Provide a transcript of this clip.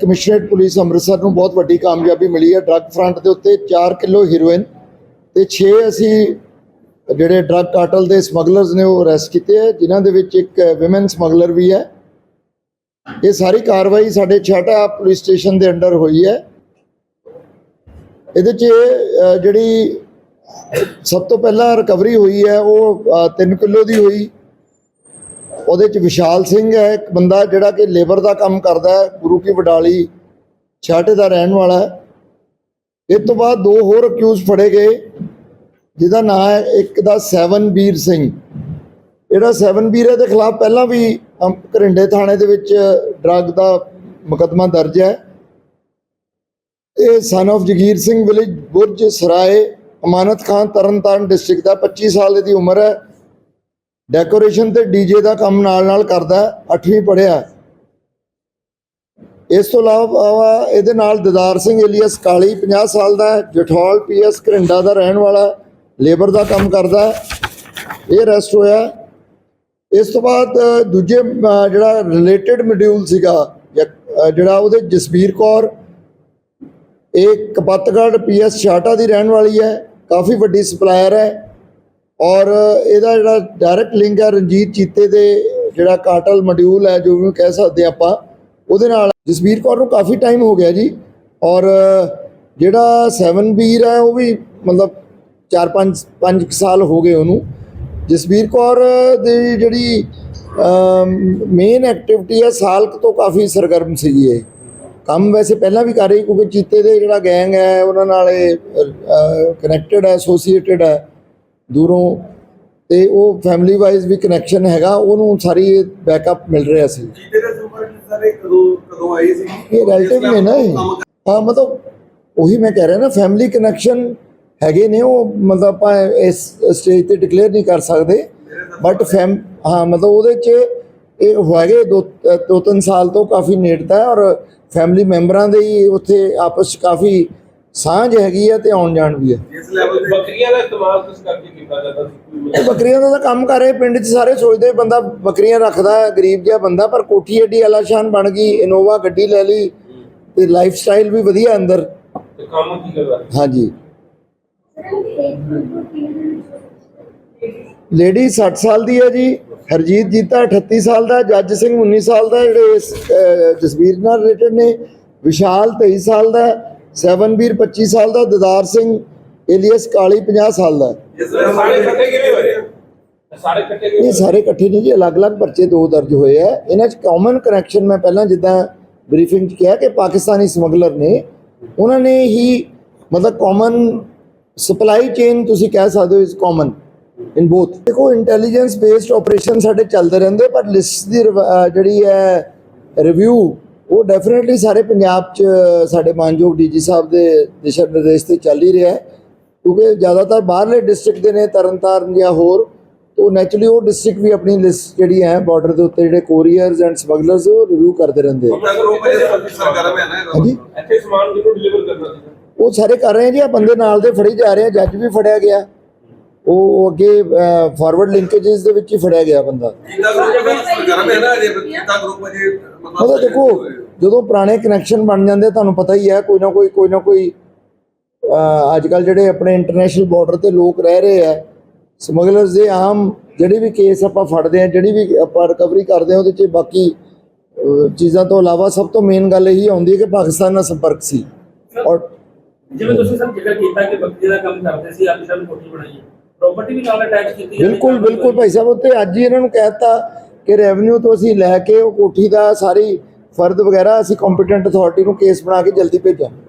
Commissionerate police Amritsar ਨੂੰ ਬਹੁਤ ਵੱਡੀ ਕਾਮਯਾਬੀ ਮਿਲੀ ਹੈ। ਡਰੱਗ ਫਰੰਟ ਦੇ ਉੱਤੇ 4 ਕਿਲੋ ਹੀਰੋਇਨ ਤੇ 6 ਅਸੀਂ ਜਿਹੜੇ ਡਰੱਗ ਕਾਰਟਲ ਦੇ ਸਮਗਲਰਸ ਨੇ ਉਹ ਅਰੈਸਟ ਕੀਤੇ ਹੈ, ਜਿਨ੍ਹਾਂ ਦੇ ਵਿੱਚ ਇੱਕ ਔਮਨ ਸਮਗਲਰ ਵੀ ਹੈ। ਇਹ ਸਾਰੀ ਕਾਰਵਾਈ ਸਾਡੇ ਛਾਟਾ ਪੁਲਿਸ ਸਟੇਸ਼ਨ ਦੇ ਅੰਡਰ ਹੋਈ ਹੈ। ਇਹਦੇ 'ਚ ਜਿਹੜੀ ਸਭ ਤੋਂ ਪਹਿਲਾਂ ਰਿਕਵਰੀ ਹੋਈ ਹੈ, ਉਹ 3 ਕਿਲੋ ਦੀ ਹੋਈ। ਉਹਦੇ 'ਚ ਵਿਸ਼ਾਲ ਸਿੰਘ ਹੈ, ਇੱਕ ਬੰਦਾ ਜਿਹੜਾ ਕਿ ਲੇਬਰ ਦਾ ਕੰਮ ਕਰਦਾ ਹੈ, ਗੁਰੂ ਕੀ ਵਡਾਲੀ, ਛਾਟੇ ਦਾ ਰਹਿਣ ਵਾਲਾ ਹੈ। ਇਸ ਤੋਂ ਬਾਅਦ ਦੋ ਹੋਰ ਅਕਿਊਜ਼ ਫੜੇ ਗਏ, ਜਿਹਦਾ ਨਾਮ ਹੈ ਇੱਕ ਦਾ ਸੈਵਨਬੀਰ ਸਿੰਘ। ਜਿਹੜਾ ਸੈਵਨਬੀਰ ਹੈ ਦੇ ਖਿਲਾਫ ਪਹਿਲਾਂ ਵੀ ਘਰਿੰਡੇ ਥਾਣੇ ਦੇ ਵਿੱਚ ਡਰੱਗ ਦਾ ਮੁਕੱਦਮਾ ਦਰਜ ਹੈ। ਇਹ son of Jagir Singh village Burj Sarai, Amanat Khan Tarn Taran district ਦਾ 25 ਸਾਲ ਦੀ ਉਮਰ ਹੈ। ਡੈਕੋਰੇਸ਼ਨ ਤੇ ਡੀਜੇ ਦਾ ਕੰਮ ਨਾਲ ਨਾਲ ਕਰਦਾ ਹੈ 8ਵੀਂ ਪੜ੍ਹਿਆ। ਇਸ ਤੋਂ ਇਲਾਵਾ ਇਹਦੇ ਨਾਲ ਦਿਦਾਰ ਸਿੰਘ ਏਲੀਅਸ ਕਾਲੀ 50 ਸਾਲ ਦਾ ਹੈ ਜਠੌਲ ਪੀਐਸ ਘਰਿੰਡਾ ਦਾ ਰਹਿਣ ਵਾਲਾ ਲੇਬਰ ਦਾ ਕੰਮ ਕਰਦਾ। ਇਹ ਰੈਸਟ ਹੋਇਆ। ਇਸ ਤੋਂ ਬਾਅਦ ਦੂਜੇ ਜਿਹੜਾ ਰਿਲੇਟਡ ਮੋਡਿਊਲ ਸੀਗਾ ਜਾਂ, ਜਿਹੜਾ ਉਹਦੇ ਜਸਬੀਰ ਕੌਰ ਇਹ ਕਪੱਤਗੜ੍ਹ ਪੀਐਸ ਛਾਟਾ ਦੀ ਰਹਿਣ ਵਾਲੀ ਹੈ ਕਾਫੀ ਵੱਡੀ ਸਪਲਾਇਰ ਹੈ। ਔਰ ਇਹਦਾ ਜਿਹੜਾ ਡਾਇਰੈਕਟ ਲਿੰਕ ਹੈ ਰਣਜੀਤ ਚੀਤੇ ਦੇ ਜਿਹੜਾ ਕਾਟਲ ਮੋਡਿਊਲ ਹੈ, ਜੋ ਵੀ ਕਹਿ ਸਕਦੇ ਆਪਾਂ, ਉਹਦੇ ਨਾਲ ਜਸਬੀਰ ਕੌਰ ਨੂੰ ਕਾਫੀ ਟਾਈਮ ਹੋ ਗਿਆ ਜੀ। ਔਰ ਜਿਹੜਾ 7 ਬੀਰ ਹੈ, ਉਹ ਵੀ ਮਤਲਬ 4-5 5 ਸਾਲ ਹੋ ਗਏ ਉਹਨੂੰ। ਜਸਬੀਰ ਕੌਰ ਦੀ ਜਿਹੜੀ ਮੇਨ ਐਕਟੀਵਿਟੀ ਹੈ, ਸਾਲ ਤੋਂ ਕਾਫੀ ਸਰਗਰਮ ਸੀਗੀ ਇਹ। ਕੰਮ ਵੈਸੇ ਪਹਿਲਾਂ ਵੀ ਕਰ ਰਹੀ, ਕਿਉਂਕਿ ਚੀਤੇ ਦੇ ਜਿਹੜਾ ਗੈਂਗ ਹੈ, ਉਹਨਾਂ ਨਾਲ ਇਹ ਕਨੈਕਟਡ ਹੈ ਐਸੋਸੀਏਟਡ ਹੈ। ਦੂਰੋਂ ਤੇ ਉਹ ਫੈਮਿਲੀ ਵਾਈਜ਼ ਵੀ ਕਨੈਕਸ਼ਨ ਹੈਗਾ ਉਹਨੂੰ ਸਾਰੀ ਬੈਕਅਪ ਮਿਲ ਰਿਹਾ ਸੀ। ਜੀਤੇ ਦੇ ਸੁਪਰ ਸਾਰੇ ਕਦੋਂ ਕਦੋਂ ਆਏ ਸੀ? ਇਹ ਰਿਲੇਟਿਵ ਨੇ ਨਾ ਇਹ। ਹਾਂ ਮਤਲਬ ਉਹੀ ਮੈਂ ਕਹਿ ਰਿਹਾ ਨਾ ਫੈਮਿਲੀ ਕਨੈਕਸ਼ਨ ਹੈਗੇ ਨੇ ਉਹ ਮਤਲਬ ਆਪਾਂ ਇਸ ਸਟੇਜ ਤੇ ਡਿਕਲੇਅਰ ਨਹੀਂ ਕਰ ਸਕਦੇ। ਬਟ ਫੈਮ ਹਾਂ ਮਤਲਬ ਉਹਦੇ ਚ ਇਹ ਹੈਗੇ ਦੋ ਦੋ ਤਿੰਨ ਸਾਲ ਤੋਂ ਕਾਫੀ ਨੇੜਤਾ ਹੈ ਔਰ ਫੈਮਿਲੀ ਮੈਂਬਰਾਂ ਦੇ ਹੀ ਉੱਥੇ ਆਪਸ 'ਚ ਕਾਫੀ ਸਾਂਝ ਹੈਗੀ ਹੈ ਤੇ ਆਉਣ ਜਾਣ ਵੀ ਹੈ ਇਸ ਲੈਵਲ ਤੇ ਬੱਕਰੀਆਂ ਦਾ ਇਸਤੇਮਾਲ ਕਿਸ ਕਰਕੇ ਕੀਤਾ ਜਾਂਦਾ ਸੀ ਇਹ ਬੱਕਰੀਆਂ ਦਾ ਤਾਂ ਕੰਮ ਕਰ ਰਹੇ ਪਿੰਡ 'ਚ ਸਾਰੇ ਸੋਚਦੇ ਬੰਦਾ ਬੱਕਰੀਆਂ ਰੱਖਦਾ ਹੈ ਗਰੀਬ ਜਿਹਾ ਬੰਦਾ ਪਰ ਕੋਠੀ ਏਡੀ ਆਲਾਸ਼ਾਨ ਬਣ ਗਈ ਇਨੋਵਾ ਗੱਡੀ ਲੈ ਲਈ ਤੇ ਲਾਈਫ ਸਟਾਈਲ ਵੀ ਵਧੀਆ ਅੰਦਰ। ਤੇ ਕੰਮ ਕੀ ਕਰਦਾ ਹਾਂਜੀ। ਲੇਡੀ 60 ਸਾਲ ਦੀ ਹੈ ਜੀ ਹਰਜੀਤ ਜੀਤਾ 38 ਸਾਲ ਦਾ ਜੱਜ ਸਿੰਘ 19 ਸਾਲ ਦਾ ਜਿਹੜੇ ਇਸ, ਜਸਵੀਰ ਨਾਲ ਰਿਲੇਟਡ ਨੇ ਵਿਸ਼ਾਲ 23 ਸਾਲ ਦਾ ਸੈਵਨਬੀਰ 25 ਸਾਲ ਦਾ ਦਿਦਾਰ ਸਿੰਘ ਏਲੀਅਸ ਕਾਲੀ 50 ਸਾਲ ਦਾ। ਸਾਰੇ ਇਕੱਠੇ ਕਿਵੇਂ ਹੋਏ? ਸਾਰੇ ਇਕੱਠੇ ਕਿਵੇਂ ਸਾਰੇ ਇਕੱਠੇ ਨਹੀਂ ਜੀ ਅਲੱਗ-ਅਲੱਗ ਪਰਚੇ ਦੋ ਦਰਜ ਹੋਏ ਆ। ਇਹਨਾਂ 'ਚ ਕਾਮਨ ਕਨੈਕਸ਼ਨ ਮੈਂ ਪਹਿਲਾਂ ਜਿੱਦਾਂ ਬਰੀਫਿੰਗ 'ਚ ਕਿਹਾ ਕਿ ਪਾਕਿਸਤਾਨੀ ਸਮਗਲਰ ਨੇ ਉਹਨਾਂ ਨੇ ਹੀ ਮਤਲਬ ਕਾਮਨ ਸਪਲਾਈ ਚੇਨ ਤੁਸੀਂ ਕਹਿ ਸਕਦੇ ਹੋ ਇਸ ਕਾਮਨ ਇਨ ਬੋਥ ਦੇਖੋ ਇੰਟੈਲੀਜੈਂਸ ਬੇਸਡ ਆਪਰੇਸ਼ਨ ਸਾਡੇ ਚੱਲਦੇ ਰਹਿੰਦੇ ਪਰ ਲਿਸਟ ਦੀ ਜਿਹੜੀ ਹੈ ਰਿਵਿਊ ਉਹ ਡੈਫੀਨਿਟਲੀ ਸਾਰੇ ਪੰਜਾਬ 'ਚ ਸਾਡੇ ਮਾਨਯੋਗ ਡੀਜੀ ਸਾਹਿਬ ਦੇ ਦਿਸ਼ਾ ਨਿਰਦੇਸ਼ ਤੇ ਚੱਲ ਹੀ ਰਿਹਾ ਹੈ। ਕਿਉਂਕਿ ਜ਼ਿਆਦਾਤਰ ਬਾਹਰਲੇ ਡਿਸਟ੍ਰਿਕਟ ਦੇ ਨੇ ਤਰਨਤਾਰਨ ਜਾਂ ਹੋਰ ਉਹ ਨੈਚੁਰਲੀ ਉਹ ਡਿਸਟ੍ਰਿਕਟ ਵੀ ਆਪਣੀ ਲਿਸਟ ਜਿਹੜੀ ਹੈ ਬਾਰਡਰ ਦੇ ਉੱਤੇ ਜਿਹੜੇ ਕੋਰੀਅਰਸ ਐਂਡ ਸਮਗਲਰਸ ਉਹ ਰਿਵਿਊ ਕਰਦੇ ਰਹਿੰਦੇ ਹੈ ਇਹਦਾ ਹਾਂਜੀ? ਇੱਥੇ ਸਮਾਨ ਕਿਹਨੂੰ ਡਿਲੀਵਰ ਕਰਨਾ ਸੀ ਉਹ ਸਾਰੇ ਕਰ ਰਹੇ ਜੀ ਆ ਬੰਦੇ ਨਾਲ ਦੇ ਫੜੀ ਜਾ ਰਹੇ ਆ ਜੱਜ ਵੀ ਫੜਿਆ ਗਿਆ। ਉਹ ਅੱਗੇ ਫਾਰਵਰਡ ਲਿੰਕੇजेस ਦੇ ਵਿੱਚ ਹੀ ਫੜਿਆ ਗਿਆ ਬੰਦਾ। ਜੀਤਾ ਗਰੁੱਪ ਹੈ ਨਾ ਗਰੁੱਪ ਅਜੇ ਮਤਲਬ ਦੇਖੋ ਜਦੋਂ ਪੁਰਾਣੇ ਕਨੈਕਸ਼ਨ ਬਣ ਜਾਂਦੇ ਤੁਹਾਨੂੰ ਪਤਾ ਹੀ ਹੈ ਕੋਈ ਨਾ ਕੋਈ ਕੋਈ ਨਾ ਕੋਈ ਅੱਜ ਕੱਲ ਜਿਹੜੇ ਆਪਣੇ ਇੰਟਰਨੈਸ਼ਨਲ ਬਾਰਡਰ ਤੇ ਲੋਕ ਰਹਿ ਰਹੇ ਆ ਸਮਗਲਰਸ ਦੇ ਆਮ ਜਿਹੜੇ ਵੀ ਕੇਸ ਆਪਾਂ ਫੜਦੇ ਆ ਜਿਹੜੀ ਵੀ ਆਪਾਂ ਰਿਕਵਰੀ ਕਰਦੇ ਆ ਉਹਦੇ 'ਚ ਬਾਕੀ ਚੀਜ਼ਾਂ ਤੋਂ ਇਲਾਵਾ ਸਭ ਤੋਂ ਮੇਨ ਗੱਲ ਇਹੀ ਆਉਂਦੀ ਹੈ ਕਿ ਪਾਕਿਸਤਾਨ ਨਾਲ ਸੰਪਰਕ ਸੀ। ਔਰ ਜਿਵੇਂ ਤੁਸੀਂ ਸਰ ਜ਼ਿਕਰ ਕੀਤਾ ਕਿ ਬੱਕਰੀ ਦਾ ਕੰਮ ਕਰਦੇ ਸੀ ਆਪਣੀ ਸਾਨੂੰ ਕੋਠੀ ਬਣਾਈ ਹੈ। ਪ੍ਰਾਪਰਟੀ ਵੀ ਨਾਲ ਅਟੈਚ ਕੀਤੀ ਬਿਲਕੁਲ। ਬਿਲਕੁਲ ਭਾਈ ਸਾਹਿਬ ਉੱਤੇ ਅੱਜ ਹੀ ਇਹਨਾਂ ਨੂੰ ਕਹਿਤਾ ਕਿ ਰੈਵਨਿਊ ਤੋਂ ਅਸੀਂ ਲੈ ਕੇ ਉਹ ਕੋਠੀ ਦਾ ਸਾਰੀ ਫਰਦ ਵਗੈਰਾ ਅਸੀਂ ਕੰਪੀਟੈਂਟ ਅਥਾਰਟੀ ਨੂੰ ਕੇਸ ਬਣਾ ਕੇ ਜਲਦੀ ਭੇਜਾਂਗੇ।